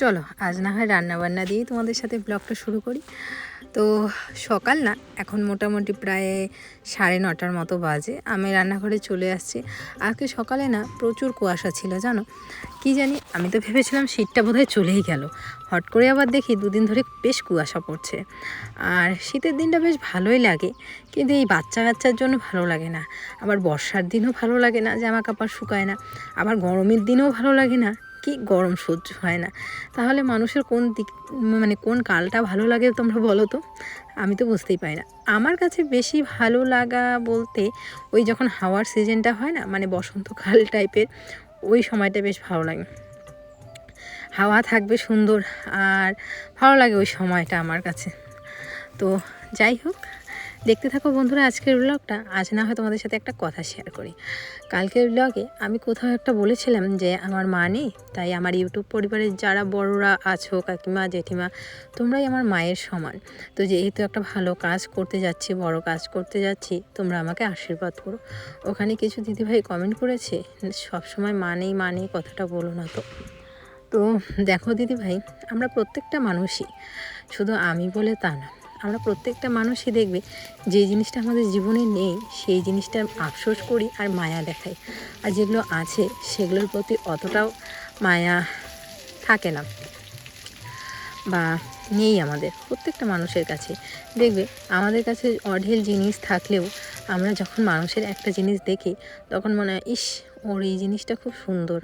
চলো, আজ না হয় রান্নাবান্না দিয়েই তোমাদের সাথে ব্লগটা শুরু করি। তো সকাল না, এখন মোটামুটি প্রায় সাড়ে নটার মতো বাজে। আমি রান্নাঘরে চলে আসছি। আজকে সকালে না প্রচুর কুয়াশা ছিল, জানো? কি জানি, আমি তো ভেবেছিলাম শীতটা বোধহয় চলেই গেল। হট করে আবার দেখি দুদিন ধরে বেশ কুয়াশা পড়ছে। আর শীতের দিনটা বেশ ভালোই লাগে, কিন্তু এই বাচ্চা কাচ্চার জন্য ভালো লাগে না। আবার বর্ষার দিনও ভালো লাগে না, জামা কাপড় শুকায় না। আবার গরমের দিনেও ভালো লাগে না। কি গরম সহ্য হয় না। তাহলে মানুষের কোন দিক মানে কোন কালটা ভালো লাগে তোমরা বলো তো? আমি তো বুঝতেই পারি না। আমার কাছে বেশি ভালো লাগা বলতে ওই যখন হাওয়ার সিজনটা হয় না মানে বসন্তকাল টাইপের ওই সময়টা বেশ ভালো লাগে। হাওয়া থাকবে সুন্দর, আর ভালো লাগে ওই সময়টা আমার কাছে। তো যাই হোক দেখতে থাকো বন্ধুরা আজকের ব্লগটা আজ না হয় তোমাদের সাথে একটা কথা শেয়ার করি। কালকের ব্লগে আমি কোথাও একটা বলেছিলাম যে, আমার মা নেই, তাই আমার ইউটিউব পরিবারের যারা বড়রা আছো, কাকিমা, জেঠিমা, তোমরাই আমার মায়ের সমান। তো যেহেতু একটা ভালো কাজ করতে যাচ্ছি, বড় কাজ করতে যাচ্ছি, তোমরা আমাকে আশীর্বাদ করো। ওখানে কিছু দিদিভাই কমেন্ট করেছে সবসময় মা নেই মা নেই, কথাটা বলো না তো। তো দেখো দিদিভাই, আমরা প্রত্যেকটা মানুষই, শুধু আমি বলে তা না আমরা প্রত্যেকটা মানুষই দেখবে যে জিনিসটা আমাদের জীবনে নেই, সেই জিনিসটা আফসোস করি আর মায়া দেখাই। আর যেগুলো আছে, সেগুলোর প্রতি অতটাও মায়া থাকে না বা নেই আমাদের, প্রত্যেকটা মানুষের কাছে। দেখবে, আমাদের কাছে অঢেল জিনিস থাকলেও আমরা যখন মানুষের একটা জিনিস দেখি, তখন মনে হয়, ইস, ওর এই জিনিসটা খুব সুন্দর।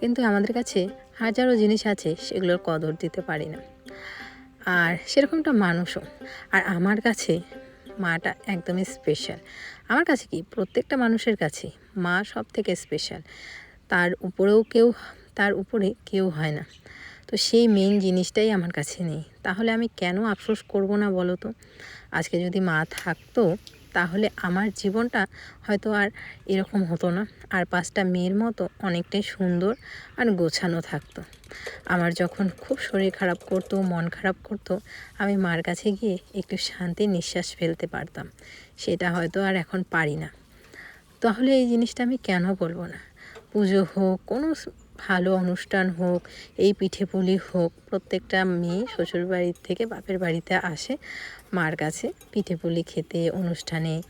কিন্তু আমাদের কাছে হাজারো জিনিস আছে, সেগুলোর কদর দিতে পারি না। আর সেরকমটা মানুষও। আর আমার কাছে মাটা একদমই স্পেশাল আমার কাছে কি? প্রত্যেকটা মানুষের কাছে মা সব থেকে স্পেশাল তার উপরেও কেউ, তার উপরে কেউ হয় না। তো সেই মেন জিনিসটাই আমার কাছে নেই। তাহলে আমি কেন আফসোস করব না বলো তো? আজকে যদি মা থাকতো তাহলে আমার জীবনটা হয়তো আর এরকম হতো না। আর পাঁচটা মেয়ের মতো অনেকটাই সুন্দর আর গোছানো থাকতো। আমার যখন খুব শরীর খারাপ করতো, মন খারাপ করতো, আমি মার কাছে গিয়ে একটু শান্তির নিঃশ্বাস ফেলতে পারতাম। সেটা হয়তো আর এখন পারি না। তাহলে এই জিনিসটা আমি কেন বলব না? পুজো হোক, কোনো ভালো অনুষ্ঠান হোক, এই পিঠে পুলি হোক, প্রত্যেকটা মেয়ে শ্বশুর বাড়ির থেকে বাপের বাড়িতে আসে মার কাছে পিঠে পুলি খেতে, অনুষ্ঠানে,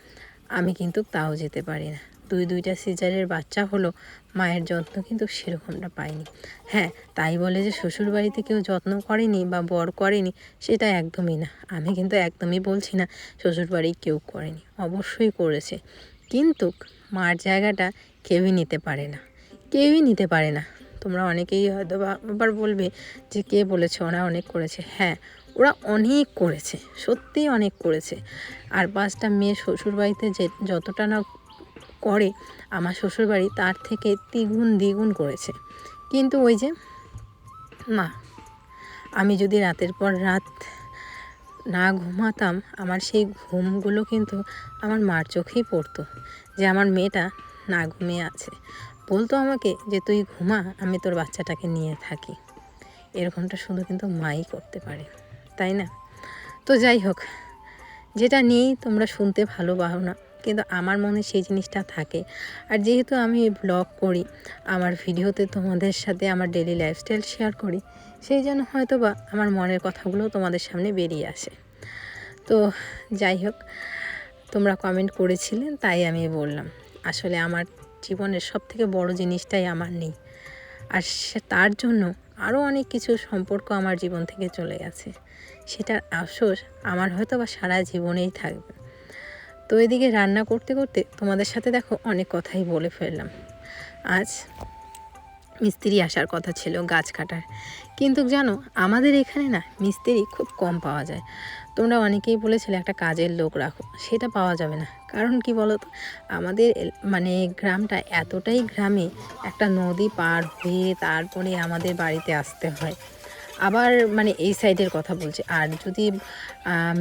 আমি কিন্তু তাও যেতে পারি না। দুই দুইটা সিজারের বাচ্চা হলো, মায়ের যত্ন কিন্তু সেরকমটা পাইনি। হ্যাঁ তাই বলে যে শ্বশুর বাড়িতে কেউ যত্ন করেনি বা বর করেনি, সেটা একদমই না। আমি কিন্তু একদমই বলছি না শ্বশুর বাড়ি কেউ করেনি। অবশ্যই করেছে। কিন্তু মার জায়গাটা কেউই নিতে পারে না। কেউই নিতে পারে না। তোমরা অনেকেই হয়তো বা আবার বলবে যে কে বলেছে, ওরা অনেক করেছে। হ্যাঁ ওরা অনেক করেছে, সত্যিই অনেক করেছে। আর পাঁচটা মেয়ে শ্বশুরবাড়িতে যে যতটা না করে আমার শ্বশুরবাড়ি, তার থেকে দ্বিগুণ দ্বিগুণ করেছে। কিন্তু ওই যে মা আমি যদি রাতের পর রাত না ঘুমাতাম, আমার সেই ঘুমগুলো কিন্তু আমার মার চোখেই পড়তো যে আমার মেয়েটা না ঘুমিয়ে আছে। বলতো আমাকে যে, তুই ঘুমা, আমি তোর বাচ্চাটাকে নিয়ে থাকি। এরকমটা শুধু কিন্তু মাই করতে পারে। তাই না? তো যাই হোক, যেটা নেই তোমরা শুনতে ভালোবাসো না, কিন্তু আমার মনে সেই জিনিসটা থাকে। আর যেহেতু আমি ব্লগ করি, আমার ভিডিওতে তোমাদের সাথে আমার ডেলি লাইফস্টাইল শেয়ার করি, সেই জন্য হয়তো বা আমার মনের কথাগুলো তোমাদের সামনে বেরিয়ে আসে। তো যাই হোক, তোমরা কমেন্ট করেছিলেন তাই আমি বললাম, আসলে আমার জীবনের সব থেকে বড় জিনিসটাই আমার নেই। আর সে তার জন্য আরও অনেক কিছু সম্পর্ক আমার জীবন থেকে চলে গেছে। সেটার আফসোস আমার হয়তো বা সারা জীবনেই থাকবে। তো এদিকে রান্না করতে করতে তোমাদের সাথে দেখো অনেক কথাই বলে ফেললাম। আজ মিস্ত্রি আসার কথা ছিল গাছ কাটার। কিন্তু জানো, আমাদের এখানে না মিস্ত্রি খুব কম পাওয়া যায়। তোমরা অনেকেই বলেছিলে একটা কাজের লোক রাখো, সেটা পাওয়া যাবে না। কারণ কি বলো তো আমাদের মানে গ্রামটা এতটাই গ্রামে, একটা নদী পার হয়ে তারপরে আমাদের বাড়িতে আসতে হয়। আবার মানে এই সাইডের কথা বলছি। আর যদি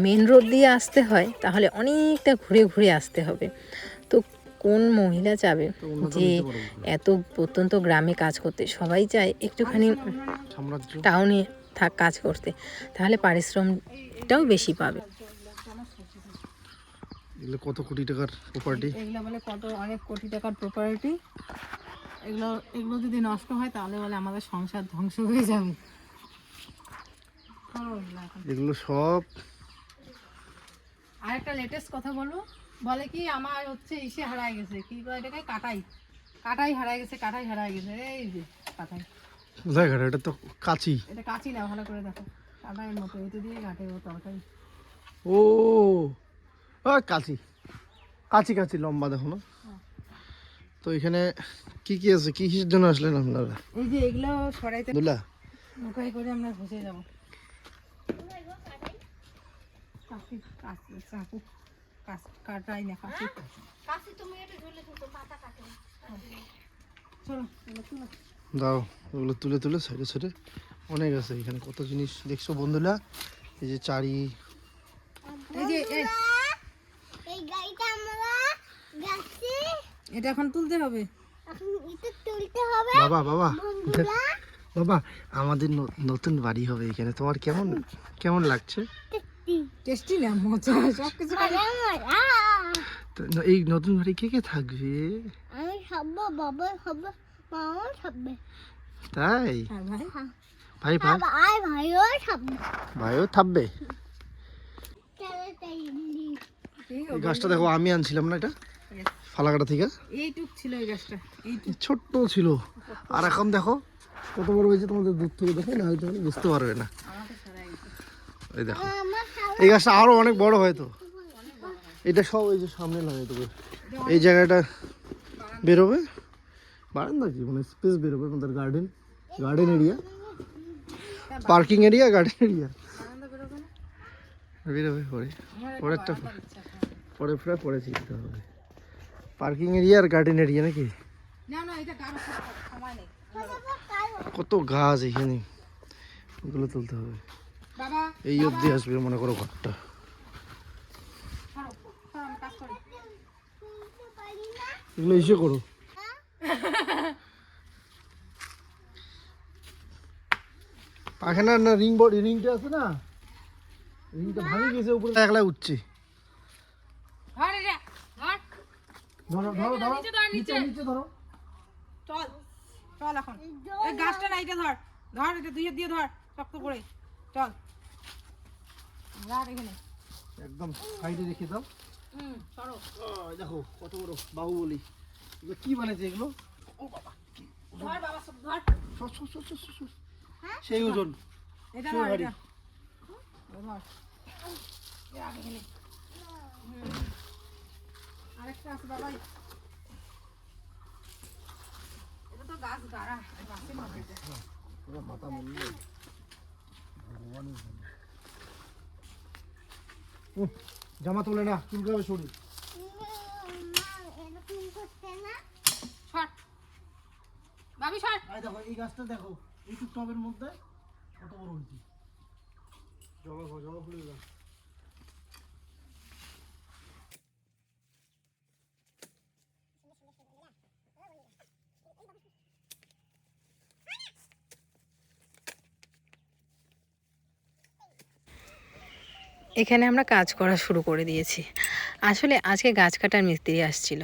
মেন রোড দিয়ে আসতে হয় তাহলে অনেকটা ঘুরে ঘুরে আসতে হবে। তো কোন মহিলা চাবে যে এত প্রত্যন্ত গ্রামে কাজ করতে? সবাই চায় একটুখানি টাউনে থাক কাজ করতে। তাহলে পারিশ্রমটাও বেশি পাবে। এগুলো কত কোটি টাকার প্রপার্টি এগুলো বলে কত অনেক কোটি টাকার প্রপার্টি এগুলো এগুলো যদি নষ্ট হয় তাহলে বলে আমাদের সংসার ধ্বংস হয়ে যাবে। এগুলো সব আর একটা লেটেস্ট কথা বলব। বলে কি আমার হচ্ছে ইসে হারায় গেছে। কি কয় এটাকে? কাটাই। কাটাই হারায় গেছে কাটাই হারায় গেছে। এই যে কাটাই। কোথায় এটা তো কাঁচি। এটা কাঁচি না ভালো করে দেখো। কাটাইয়ের মতো এটা দিয়ে কাটে ও তরকারি। ও আ, কাঁচি। কাঁচি কাঁচি লম্বা দেখো না। তো এখানে কি কি আছে? কি কিসের জন্য আসলেন আপনারা? এই যে এগুলো সরাইতে দুলা। করে আমরা যাব। চাকু কাটাই না চলো এগুলো দাও ওগুলো তুলে তুলে সাইডে সাইডে। অনেক আছে এখানে কত জিনিস দেখছ বন্ধুরা? এই যে চারি। এটা এখন তুলতে হবে। বাবা বাবা। বাবা আমাদের ন- নতুন বাড়ি হবে এখানে। তোমার কেমন কেমন লাগছে? টেস্টি। না মজা সব কিছু এই নতুন বাড়ি কে কে থাকবে? আমি বাবা মামা সব তাই? হ্যাঁ ভাই। ভাই ভাই। ভাইও সব ভাইও থাকবে। এই গাছটা দেখো আমি আনছিলাম না এটা? ফালাকাটা থেকে? এইটুক ছিল এই গাছটা ছোট্ট ছিল। আর এখন দেখো কত বড় হয়েছে তোমাদের দূর থেকে দেখো না হয়তো বুঝতে পারবে না। এই দেখো। এই গাছটা আরও অনেক বড় হয়তো এটা সব এই যে সামনে লাগাই দেবো। এই জায়গাটা বেরোবে? বারান্দা কি? মানে স্পেস বেরোবে আমাদের garden garden area parking area garden area বেরোবে পরে। আমার পরে। পরে পরে চিনতে হবে। পার্কিং এরিয়া আর গার্ডেন এরিয়া নাকি? কত গাছ এখানে। ওগুলো তুলতে হবে। এই অবধি আসবে মনে করো ঘরটা। এগুলো ইসে করো। পাখানা না রিং বোর্ড রিংটা আছে না? রিংটা ভাঙে গেছে উপরে একলা উঠছে। ধর ধর ধরো। নিচে ধর, নিচে। ধরো। চল চল এখন। এই গাছটা না এটা ধর। ধর এটা দিয়ে ধর শক্ত করে। চল। একদম সাইডে রেখে দাও। দেখো কত বড় বাহুবলি। এগুলো কি বানাইছে এগুলো? বাবা সর, সর। সেই ওজন। ও। আরেকটা আছে এটা তো গাছ গাড়া গাছের মধ্যে এটা। জামা তোলে না চুলকাবে শরীর। বাবি সর। এই দেখো এই গাছটা দেখো এই টবের মধ্যে কত বড় হয়েছে জবা জবা ফুলের গাছ। এখানে আমরা কাজ করা শুরু করে দিয়েছি। আসলে আজকে গাছ কাটার মিস্ত্রি আসছিল।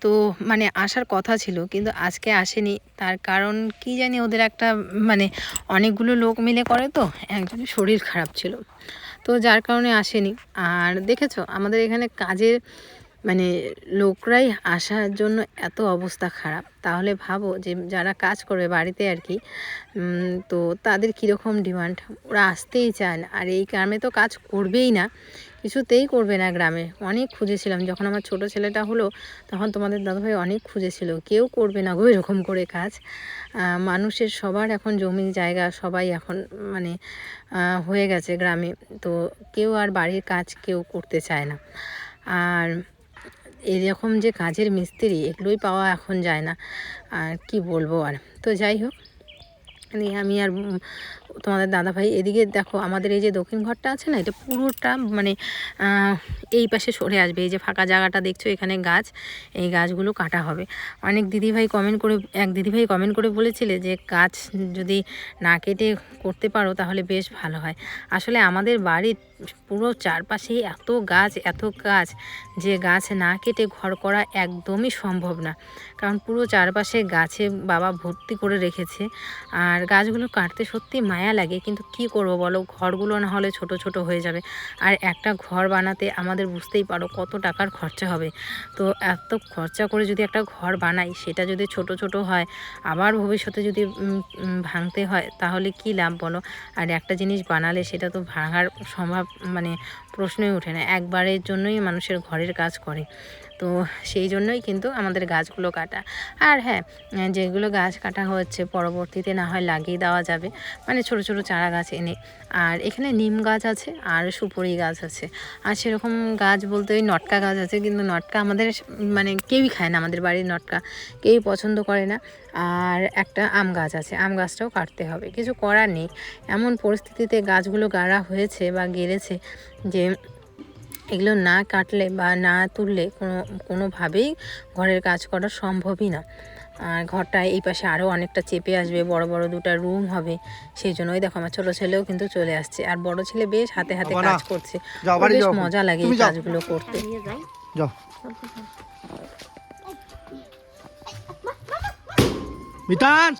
তো মানে আসার কথা ছিল, কিন্তু আজকে আসেনি। তার কারণ কি জানি ওদের একটা মানে অনেকগুলো লোক মিলে করে তো, একজনের শরীর খারাপ ছিল। তো যার কারণে আসেনি। আর দেখেছ, আমাদের এখানে কাজের মানে লোকরাই আসার জন্য এত অবস্থা খারাপ। তাহলে ভাবো যে যারা কাজ করবে বাড়িতে আর কি তো তাদের কীরকম ডিমান্ড ওরা আসতেই চায় না। আর এই গ্রামে তো কাজ করবেই না, কিছুতেই করবে না গ্রামে। অনেক খুঁজেছিলাম। যখন আমার ছোট ছেলেটা হলো, তখন তোমাদের দাদাভাই অনেক খুঁজেছিল। কেউ করবে না গো এরকম করে কাজ। মানুষের সবার এখন জমি জায়গা, সবাই এখন মানে হয়ে গেছে গ্রামে। তো কেউ আর বাড়ির কাজ কেউ করতে চায় না। আর এরকম যে কাজের মিস্ত্রি, এগুলোই পাওয়া এখন যায় না। আর কি বলব আর? তো যাই হোক নিয়ে আমি আর তোমাদের দাদাভাই এদিকে দেখো, আমাদের এই যে দক্ষিণ ঘরটা আছে না, এটা পুরোটা মানে এই পাশে সরে আসবে। এই যে ফাঁকা জায়গাটা দেখছ, এখানে গাছ, এই গাছগুলো কাটা হবে। অনেক দিদিভাই কমেন্ট করে, এক দিদিভাই কমেন্ট করে বলেছিলে যে, গাছ যদি না কেটে করতে পারো, তাহলে বেশ ভালো হয়। আসলে আমাদের বাড়ির পুরো চারপাশে এত গাছ এত গাছ, যে গাছ না কেটে ঘর করা একদমই সম্ভব না। কারণ পুরো চারপাশে গাছে বাবা ভর্তি করে রেখেছে। আর গাছগুলো কাটতে সত্যি মায়া লাগে, কিন্তু কি করব বলো? ঘরগুলো না হলে ছোট ছোট হয়ে যাবে। আর একটা ঘর বানাতে আমাদের বুঝতেই পারো কত টাকার খরচা হবে। তো এত খরচা করে যদি একটা ঘর বানাই, সেটা যদি ছোট ছোট হয়, আবার ভবিষ্যতে যদি ভাঙতে হয়, তাহলে কি লাভ বলো? আর একটা জিনিস বানালে সেটা তো ভাঙার সম্ভব মানে প্রশ্নই ওঠে না, একবারের জন্যই মানুষের ঘরের কাজ করে। তো সেই জন্যই কিন্তু আমাদের গাছগুলো কাটা। আর হ্যাঁ যেগুলো গাছ কাটা হচ্ছে পরবর্তীতে না হয় লাগিয়ে দেওয়া যাবে মানে ছোট ছোট চারা গাছ এনে। আর এখানে নিম গাছ আছে আর সুপুরি গাছ আছে। আর সেরকম গাছ বলতে ওই নটকা গাছ আছে, কিন্তু নটকা আমাদের মানে কেউই খায় না, আমাদের বাড়ির নটকা। কেউই পছন্দ করে না। আর একটা আম গাছ আছে, আম গাছটাও কাটতে হবে। কিছু করার নেই। এমন পরিস্থিতিতে গাছগুলো গাড়া হয়েছে বা গেড়েছে যে এগুলো না কাটলে বা না তুললে কোনো কোনোভাবেই ঘরের কাজ করা সম্ভবই না। আর ঘরটা এই পাশে আরও অনেকটা চেপে আসবে বড় বড় দুটো রুম হবে সেই জন্যই দেখো আমার ছোটো ছেলেও কিন্তু চলে আসছে। আর বড় ছেলে বেশ হাতে হাতে কাজ করছে। বেশ মজা লাগে এই কাজগুলো করতে। মিতান!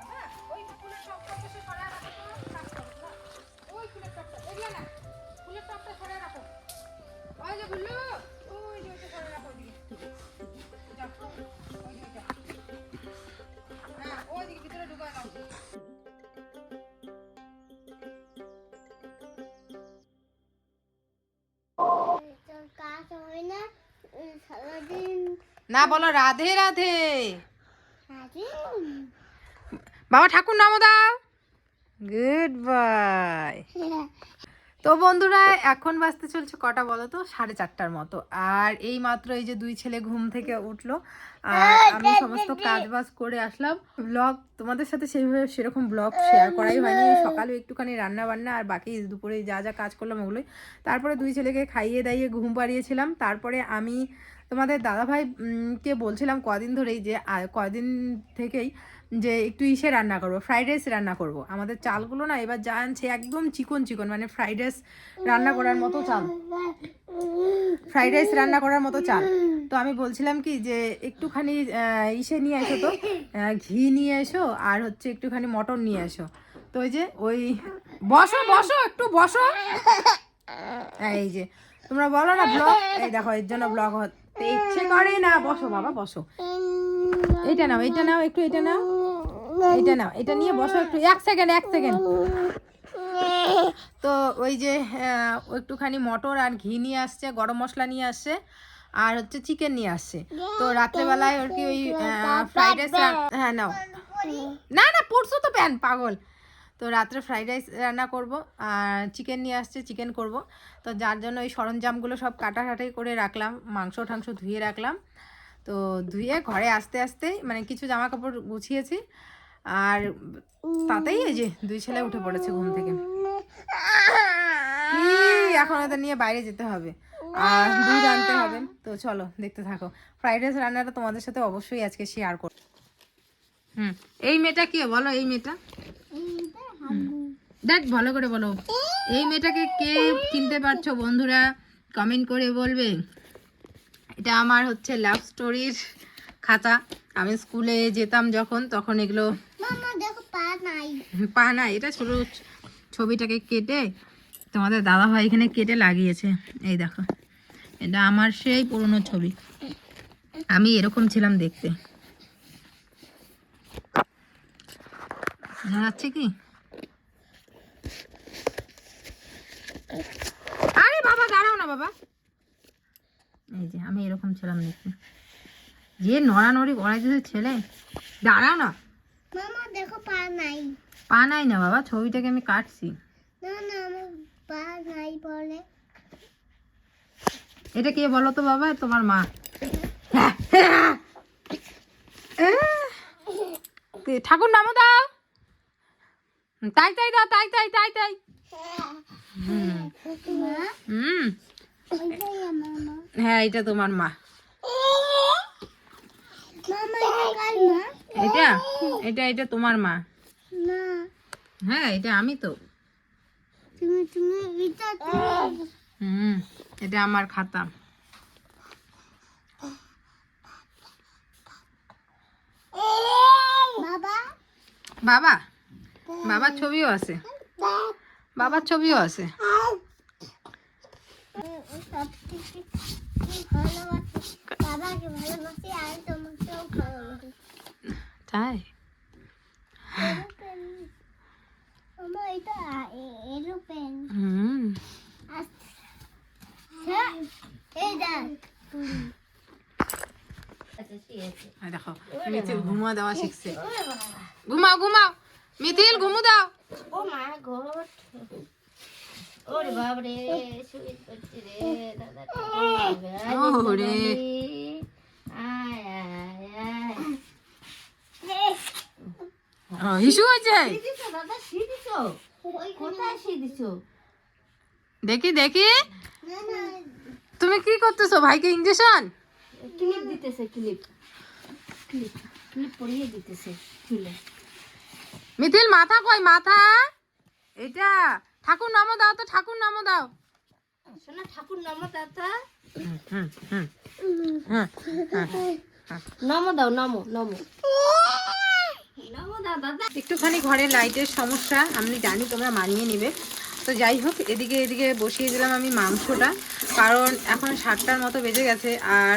না বলো রাধে রাধে। বাবা ঠাকুর নামো দাও। গুড বাই তো বন্ধুরা এখন বাজতে চলছে কটা বলো তো? সাড়ে চারটার মতো। আর এই মাত্র এই যে দুই ছেলে ঘুম থেকে উঠল আর আমি সমস্ত কাজ বাজ করে আসলাম। ব্লগ তোমাদের সাথে সেইভাবে সেরকম ব্লগ শেয়ার করাই হয়নি। সকালে একটুখানি রান্না বান্না আর বাকি দুপুরে যা যা কাজ করলাম ওগুলোই। তারপরে দুই ছেলেকে খাইয়ে দাইয়ে ঘুম পাড়িয়েছিলাম। তারপরে আমি তোমাদের দাদাভাই উম, কে বলছিলাম কদিন ধরেই যে কদিন থেকেই যে একটু ইসে রান্না করব ফ্রাইড রাইস রান্না করব। আমাদের চালগুলো না এবার যা আনছে একদম চিকন চিকন মানে ফ্রাইড রাইস রান্না করার মতো চাল। ফ্রাইড রাইস রান্না করার মতো চাল। তো আমি বলছিলাম কি যে একটুখানি ইসে নিয়ে এসো তো ঘি নিয়ে এসো আর হচ্ছে একটুখানি মটন নিয়ে এসো। তো ওই যে ওই বসো বসো একটু বসো। এই যে তোমরা বলো না ব্লগ? এই দেখো এর জন্য ব্লগ হতে ইচ্ছে করে না। বসো বাবা, বসো। এইটা নাও এইটা নাও, একটু এটা নাও। এটা নাও, এটা নিয়ে বসো একটু। এক সেকেন্ড এক সেকেন্ড। তো ওই যে একটুখানি মটর আর ঘি নিয়ে আসছে, গরম মশলা নিয়ে আসছে, আর হচ্ছে চিকেন নিয়ে আসছে। তো রাত্রেবেলায় ওর কি ওই ফ্রাইড রাইস হ্যাঁ নাও। না না পড়ছো তো প্যান পাগল। তো রাত্রে ফ্রাইড রাইস রান্না করব, আর চিকেন নিয়ে আসছে চিকেন করব। তো যার জন্য ওই সরঞ্জামগুলো সব কাটাকাটি করে রাখলাম, মাংস টাংস ধুয়ে রাখলাম। তো ধুয়ে ঘরে আসতে আসতেই মানে কিছু জামা কাপড় গুছিয়েছি, আর তাতেই এই যে দুই ছেলে উঠে পড়েছে ঘুম থেকে। এখন ওদের নিয়ে বাইরে যেতে হবে, আর দুধ আনতে হবে। তো চলো, দেখতে থাকো। ফ্রাইড রাইস রান্নাটা তোমাদের সাথে অবশ্যই আজকে শেয়ার করব। হুম, এই মেয়েটা কি বলো এই মেয়েটা দেখ ভালো করে বলো। এই মেয়েটাকে কে চিনতে পারছ বন্ধুরা? কমেন্ট করে বলবে। এটা আমার হচ্ছে লাভ স্টোরির খাতা। আমি স্কুলে যেতাম যখন তখন এগুলো পা নাই। এটা ছোট ছবিটাকে কেটে তোমাদের দাদা ভাই এখানে কেটে লাগিয়েছে। এই দেখো এটা আমার সেই পুরনো ছবি। আমি এরকম ছিলাম দেখতে। বোঝা যাচ্ছে কি? আরে বাবা দাঁড়াও না বাবা। এই যে আমি এরকম ছিলাম দেখতে। যে নড়ানড়ি করাই দিয়েছে ছেলে দাঁড়াও না। মামা দেখো পা নাই। পা নাই না বাবা ছবিটাকে আমি কাটছি। না না আমার পা নাই বলে। এটা কে বলো তো বাবা তোমার মা। ঠাকুর নামো দাও। তাই তাই দাও তাই তাই তাই তাই। হুম। হ্যাঁ এটা তোমার মা। এটা এটা? এটা তোমার মা। হ্যাঁ এটা আমি তো। হুম এটা আমার খাতা। বাবা? বাবা? বাবার ছবিও আছে। বাবার ছবিও আছে। তাই? হুম। দেখো। মিথিল ঘুমা দেওয়া শিখছে। ঘুমাও ঘুমাও। মিথিল ঘুমু দাও। ও মা গড ওরে বাবরে শুয়ে পড়ছি রে দাদা ওরে আয় আয় আয় ও, হয়েছে দাদা শি দিছো কোথায় দিছো দেখি দেখি তুমি কি করতেছো ভাইকে ইঞ্জেকশন ক্লিপ দিতেছে ক্লিপ ক্লিপ ক্লিপ পরিয়ে দিতেছে চুলে মিথিল মাথা কই? মাথা? এটা ঠাকুর নামো দাও তো ঠাকুর নামো দাও। শোনা ঠাকুর নম হুম নমো দাও নমো নমো একটুখানি ঘরে লাইটের সমস্যা আমি জানি তোমরা মানিয়ে নেবে। তো যাই হোক এদিকে এদিকে বসিয়ে দিলাম আমি মাংসটা কারণ এখন সাতটার মতো বেজে গেছে আর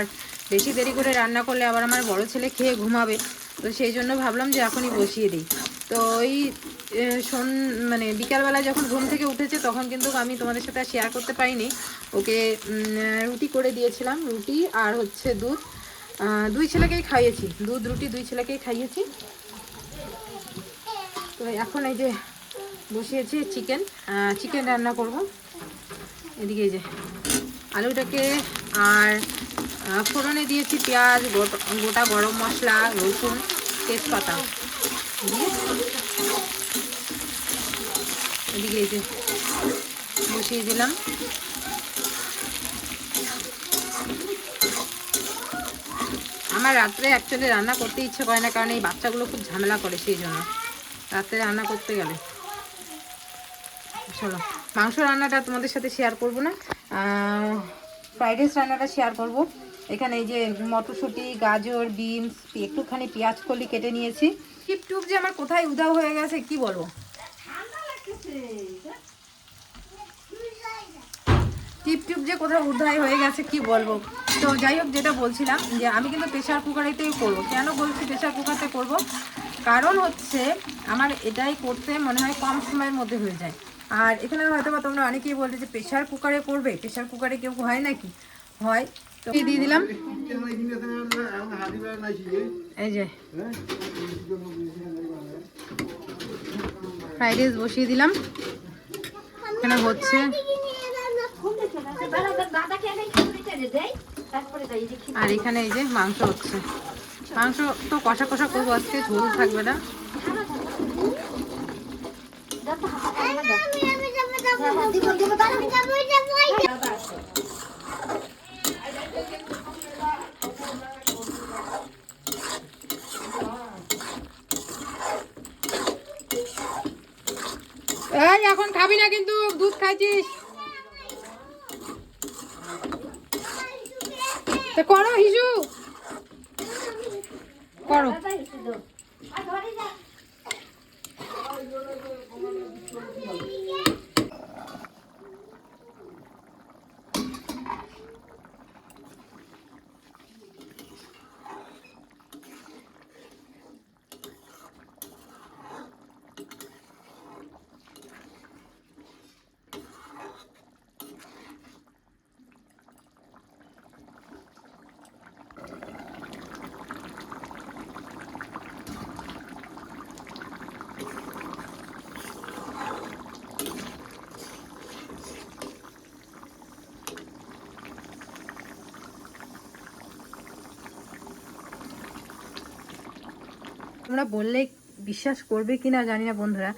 বেশি দেরি করে রান্না করলে আবার আমার বড় ছেলে খেয়ে ঘুমাবে। তো সেই জন্য ভাবলাম যে এখনই বসিয়ে দিই। তো ওই সন মানে বিকালবেলা যখন ঘুম থেকে উঠেছে তখন কিন্তু আমি তোমাদের সাথে শেয়ার করতে পারিনি। ওকে রুটি করে দিয়েছিলাম, রুটি আর হচ্ছে দুধ। দুই ছেলেকেই খাইয়েছি, দুধ, রুটি দুই ছেলেকেই খাইয়েছি। তো এখন এই যে বসিয়েছি চিকেন চিকেন রান্না করব। এদিকে এই যে আলুটাকে আর ফোড়নে দিয়েছি পেঁয়াজ গোটা গরম মশলা, রসুন। তেজপাতা। এদিকে এই যে বসিয়ে দিলাম। আমার রাত্রে অ্যাকচুয়ালি রান্না করতে ইচ্ছে করে না, কারণ এই বাচ্চাগুলো খুব ঝামেলা করে সেই জন্য। রাত্রে রান্না করতে গেলে। চলো, মাংস রান্নাটা তোমাদের সাথে শেয়ার করব না। ফ্রাইড রাইস রান্নাটা শেয়ার করব। এখানে এই যে মটরশুঁটি, গাজর, বিনস একটুখানি পেঁয়াজ কলি কেটে নিয়েছি। টিপ টুপ যে আমার কোথায় উধাও হয়ে গেছে, কি বলব? টিপ টিপ যে কোথাও উদ্ধায় হয়ে গেছে, কি বলব? তো যাই হোক, যেটা বলছিলাম যে আমি কিন্তু প্রেশার কুকারেতেই করব। কেন বলছি প্রেশার কুকারতে করব? কারণ হচ্ছে আমার এটাই করতে মনে হয় কম সময়ের মধ্যে হয়ে যায়। আর এখানে হয়তো বা তোমরা অনেকেই বলবে যে প্রেশার কুকারে করবে? প্রেশার কুকারে কেউ হয় নাকি? হয়। দিয়ে দিলাম। এই যে। রাইস বসিয়ে দিলাম। এখানে হচ্ছে আর এখানে এই যে মাংস হচ্ছে। মাংস তো কষা কষা করব আজকে, ঝোল থাকবে না। আমি আমি যাব যাব দিব দিব আমি যাব যাব এই এখন খাবি না কিন্তু দুধ খাইছিস। তো করো হিজু করো। তোমরা বললে বিশ্বাস করবে কি না জানি না বন্ধুরা।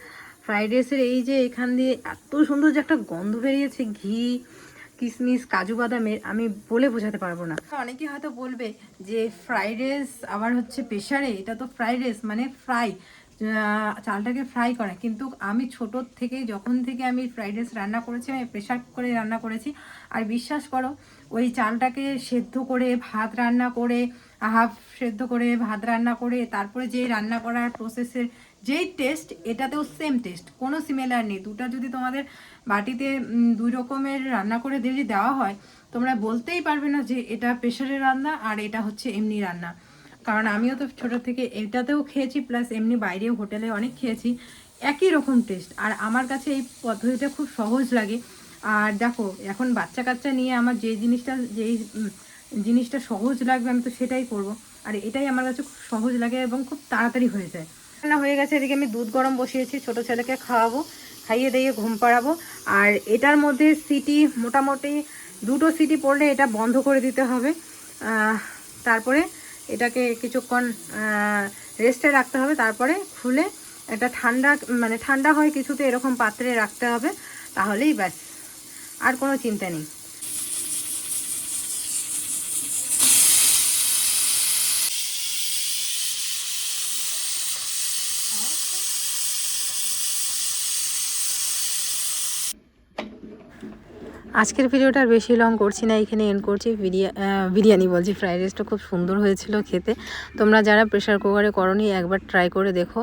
ফ্রাইড রাইসের এই যে এখান দিয়ে এত সুন্দর যে একটা গন্ধ বেরিয়েছে, ঘি কিশমিশ কাজু বাদামের আমি বলে বোঝাতে পারব না। অনেকে হয়তো বলবে যে ফ্রাইড রাইস আবার হচ্ছে প্রেশারে এটা তো ফ্রাইড রাইস মানে ফ্রাই চালটাকে ফ্রাই করা। কিন্তু আমি ছোট থেকে, যখন থেকে আমি ফ্রাইড রাইস রান্না করেছি, আমি প্রেশার করে রান্না করেছি। আর বিশ্বাস করো, ওই চালটাকে সেদ্ধ করে, ভাত রান্না করে হাফ সেদ্ধ করে, ভাত রান্না করে, তারপরে যে রান্না করার প্রসেসের যেই টেস্ট এটাতেও সেম টেস্ট কোনো সিমিলার নেই। দুটো যদি তোমাদের বাটিতে দুই রকমের রান্না করে যদি দেওয়া হয়, তোমরা বলতেই পারবে না যে এটা প্রেশারের রান্না আর এটা হচ্ছে এমনি রান্না। কারণ আমিও তো ছোটো থেকে এটাতেও খেয়েছি প্লাস এমনি বাইরেও হোটেলে অনেক খেয়েছি। একই রকম টেস্ট আর আমার কাছে এই পদ্ধতিটা খুব সহজ লাগে। আর দেখো, এখন বাচ্চা কাচ্চা নিয়ে আমার যে জিনিসটা, যেই জিনিসটা সহজ লাগবে, আমি তো সেটাই করব। আর এটাই আমার কাছে খুব সহজ লাগে এবং খুব তাড়াতাড়ি হয়ে যায়। রান্না হয়ে গেছে, এদিকে আমি দুধ গরম বসিয়েছি, ছোট ছেলেকে খাওয়াবো, খাইয়ে দিয়ে ঘুম পাড়াবো। আর এটার মধ্যে সিটি মোটামুটি দুটো সিটি পড়লে এটা বন্ধ করে দিতে হবে। তারপরে এটাকে কিছুক্ষণ রেস্টে রাখতে হবে। তারপরে খুলে এটা ঠান্ডা মানে ঠান্ডা হয় কিছুতে এরকম পাত্রে রাখতে হবে, তাহলেই ব্যাস, আর কোনো চিন্তা নেই। আজকের ভিডিওটা আর বেশি লং করছি না, এখানে এন্ড করছি। বিরিয়া বিরিয়ানি বলছি ফ্রাইড রাইসটা খুব সুন্দর হয়েছিল খেতে। তোমরা যারা প্রেশার কুকারে করনি, একবার ট্রাই করে দেখো।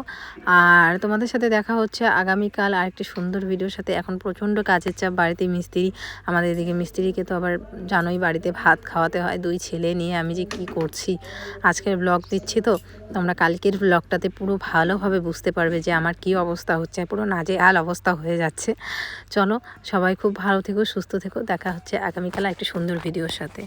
আর তোমাদের সাথে দেখা হচ্ছে আগামীকাল আরেকটি সুন্দর ভিডিওর সাথে। এখন প্রচণ্ড কাজের চাপ, বাড়িতে মিস্ত্রি, আমাদের এদিকে মিস্ত্রিকে তো আবার জানোই, বাড়িতে ভাত খাওয়াতে হয় দুই ছেলে নিয়ে, আমি যে কি করছি। আজকের ব্লগ দিচ্ছি তো, তোমরা কালকের ব্লগটাতে পুরো ভালোভাবে বুঝতে পারবে যে আমার কি অবস্থা হচ্ছে, পুরো নাজে আল অবস্থা হয়ে যাচ্ছে। চলো, সবাই খুব ভালো থেকো, সুস্থ থেকো দেখা হচ্ছে আগামীকাল একটি সুন্দর ভিডিওর সাথে।